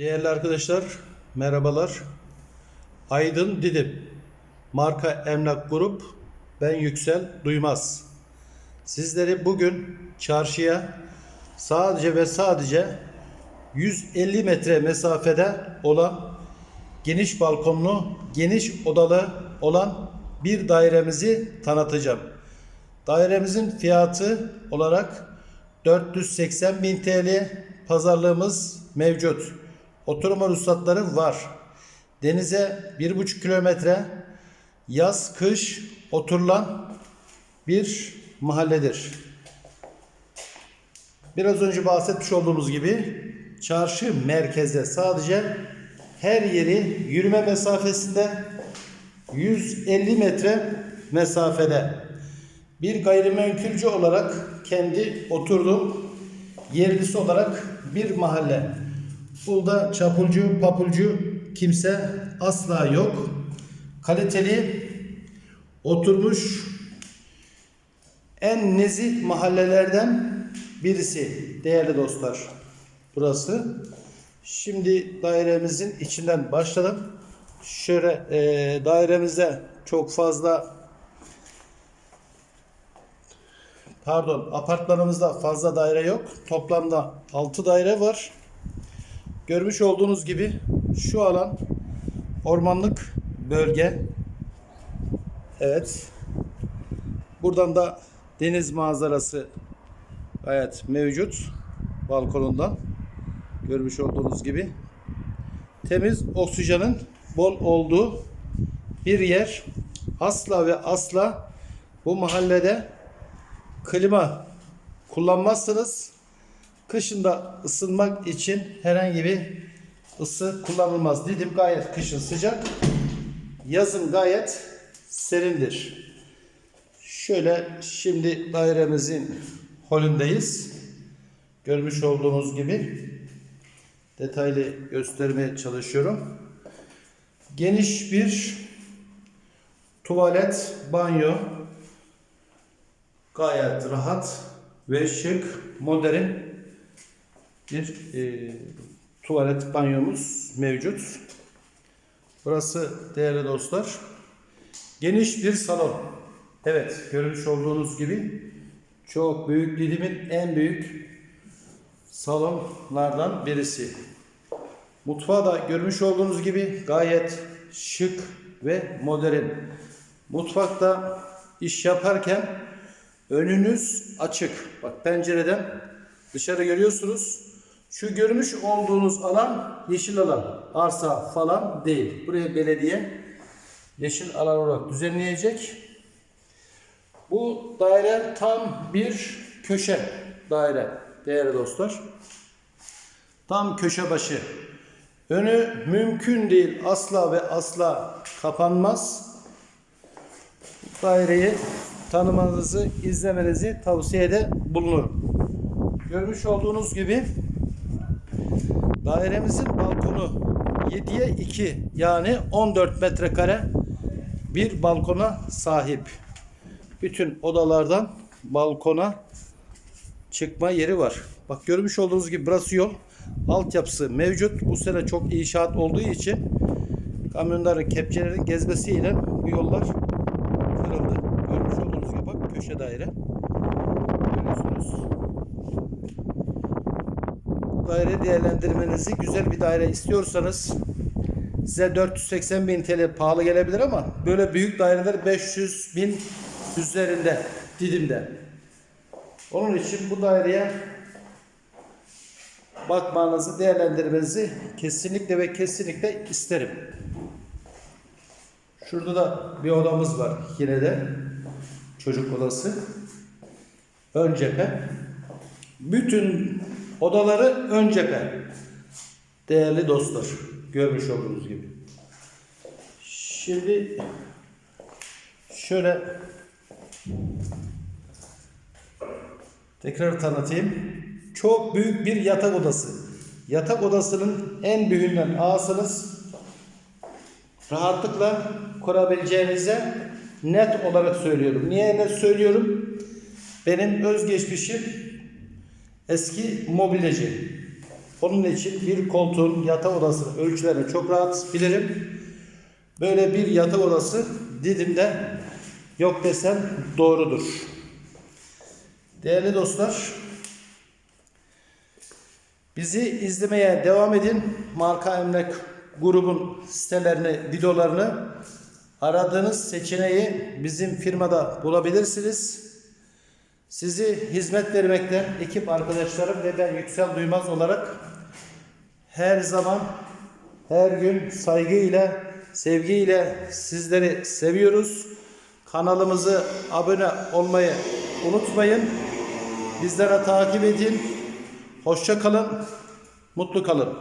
Değerli arkadaşlar, merhabalar. Aydın Didim, marka Emlak Grup, ben Yüksel Duymaz. Sizleri bugün çarşıya sadece ve sadece 150 metre mesafede olan geniş balkonlu, geniş odalı olan bir dairemizi tanıtacağım. Dairemizin fiyatı olarak 480 bin TL pazarlığımız mevcut. Oturma ruhsatları var. Denize 1,5 kilometre yaz kış oturulan bir mahalledir. Biraz önce bahsetmiş olduğumuz gibi çarşı merkezde sadece her yeri yürüme mesafesinde 150 metre mesafede. Bir gayrimenkulcü olarak kendi oturduğum yerlisi olarak bir mahalle. Burada çapulcu, papulcu kimse asla yok. Kaliteli oturmuş en nezih mahallelerden birisi değerli dostlar. Burası. Şimdi dairemizin içinden başladım. Şöyle e, dairemizde çok fazla pardon apartmanımızda fazla daire yok. Toplamda 6 daire var. Görmüş olduğunuz gibi şu alan ormanlık bölge. Evet. Buradan da deniz manzarası gayet mevcut balkonundan. Görmüş olduğunuz gibi temiz oksijenin bol olduğu bir yer. Asla ve asla bu mahallede klima kullanmazsınız. Kışında ısınmak için herhangi bir ısı kullanılmaz. Didim gayet kışın sıcak. Yazın gayet serindir. Şöyle şimdi dairemizin holündeyiz. Görmüş olduğunuz gibi detaylı göstermeye çalışıyorum. Geniş bir tuvalet, banyo gayet rahat ve şık, modern bir e, tuvalet banyomuz mevcut. Burası değerli dostlar geniş bir salon. Evet görmüş olduğunuz gibi çok büyük Didim'in en büyük salonlardan birisi. Mutfağı da görmüş olduğunuz gibi gayet şık ve modern. Mutfakta iş yaparken önünüz açık. Bak pencereden dışarı görüyorsunuz. Şu görmüş olduğunuz alan yeşil alan. Arsa falan değil. Buraya belediye yeşil alan olarak düzenleyecek. Bu daire tam bir köşe daire değerli dostlar. Tam köşe başı. Önü mümkün değil asla ve asla kapanmaz. Daireyi tanımanızı, izlemenizi tavsiye ede bulunurum. Görmüş olduğunuz gibi dairemizin balkonu 7'ye 2 yani 14 metrekare bir balkona sahip. Bütün odalardan balkona çıkma yeri var. Bak görmüş olduğunuz gibi burası yol. Altyapısı mevcut. Bu sene çok inşaat olduğu için kamyonların kepçelerin gezmesiyle bu yollar kırıldı. Görmüş olduğunuz gibi bak köşe daire. Görüyorsunuz. Daire değerlendirmenizi güzel bir daire istiyorsanız size 480 bin TL pahalı gelebilir ama böyle büyük daireler 500 bin üzerinde Didim'de. Onun için bu daireye bakmanızı, değerlendirmenizi kesinlikle ve kesinlikle isterim. Şurada da bir odamız var yine de. Çocuk odası. Ön cephe. Bütün odaları ön cephe. Değerli dostlar. Görmüş olduğunuz gibi. Şimdi şöyle tekrar tanıtayım. Çok büyük bir yatak odası. Yatak odasının en büyüğünden alsanız rahatlıkla kurabileceğinize net olarak söylüyorum. Niye net söylüyorum? Benim özgeçmişim eski mobilyacı. Onun için bir koltuğun yatak odasının ölçülerini çok rahat bilirim. Böyle bir yatak odası Didim'de yok desem doğrudur. Değerli dostlar, bizi izlemeye devam edin. Marka Emlak grubun sitelerini, videolarını aradığınız seçeneği bizim firmada bulabilirsiniz. Sizi hizmet vermekte ekip arkadaşlarım ve ben Yüksel Duymaz olarak her zaman her gün saygıyla, sevgiyle sizleri seviyoruz. Kanalımızı abone olmayı unutmayın. Bizlere takip edin. Hoşça kalın. Mutlu kalın.